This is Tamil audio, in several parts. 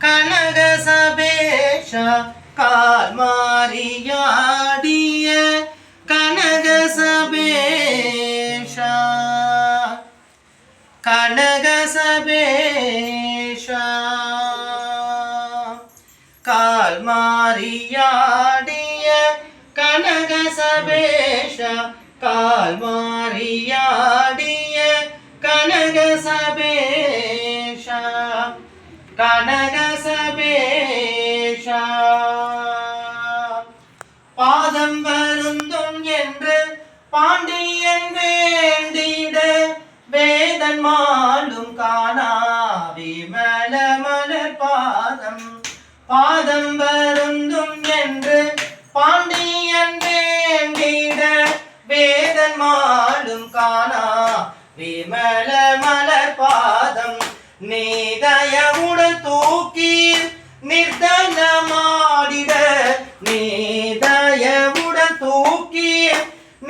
കനകസഭേഷ കാൽമാരിയാടിയ കനകസഭേഷ കനകസഭേഷ കാൽമാരിയാടിയ കനകസഭേഷ കാൽമാരിയാടിയ കനകസഭേഷ കനക சபேஷ பாதம் வருந்தும் என்று பாண்டியன் வேண்டிட வேதன் மாலும் காணா விமல மலர் பாதம். பாதம் வருந்தும்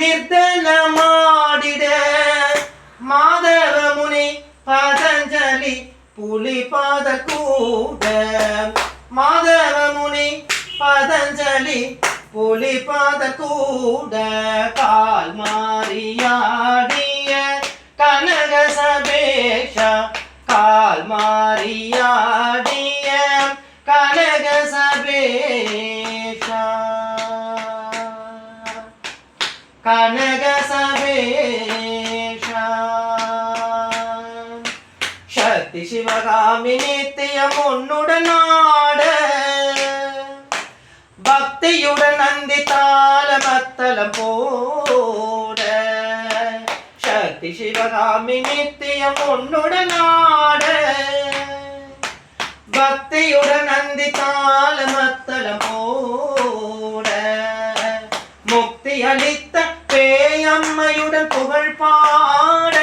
நிர்த்தனமாடிட மாதவ முனி பதஞ்சலி புலி பாத கூட மாதவ முனி பதஞ்சலி புலி பாத கூட கால் மாறியாடிய கனக சபேஷ கால் மாறியாடி കനക ശക്തി ശിവകാമിനിത്യ മുന്നുടനാട് ഭക്തിയുടെ നന്ദി താലമത്തലം പോട. ശക്തി ശിവകാമിനിത്യ മുന്നുടനാട് ഭക്തിയുടെ നന്ദി താലമത്തലം പോട. മുക്തി അളിത്ത மகிமையுடன் புகழ் பாட.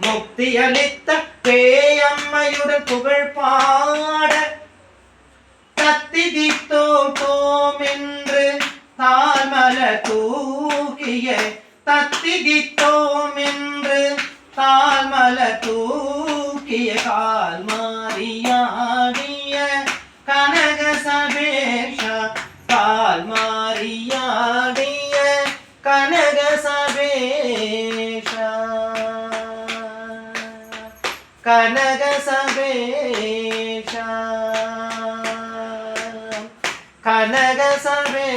முக்தி அளித்த பேயம்மையுடன் புகழ் பாட. தத்தி தித்தோட்டோம் என்று தாழ்மல தூக்கிய தத்தி தித்தோம் என்று தாழ்மல தூக்கிய கால் மாறியாடிய. கனக சபேஷ கால் மா கனக சபேஷ கனக சபேஷ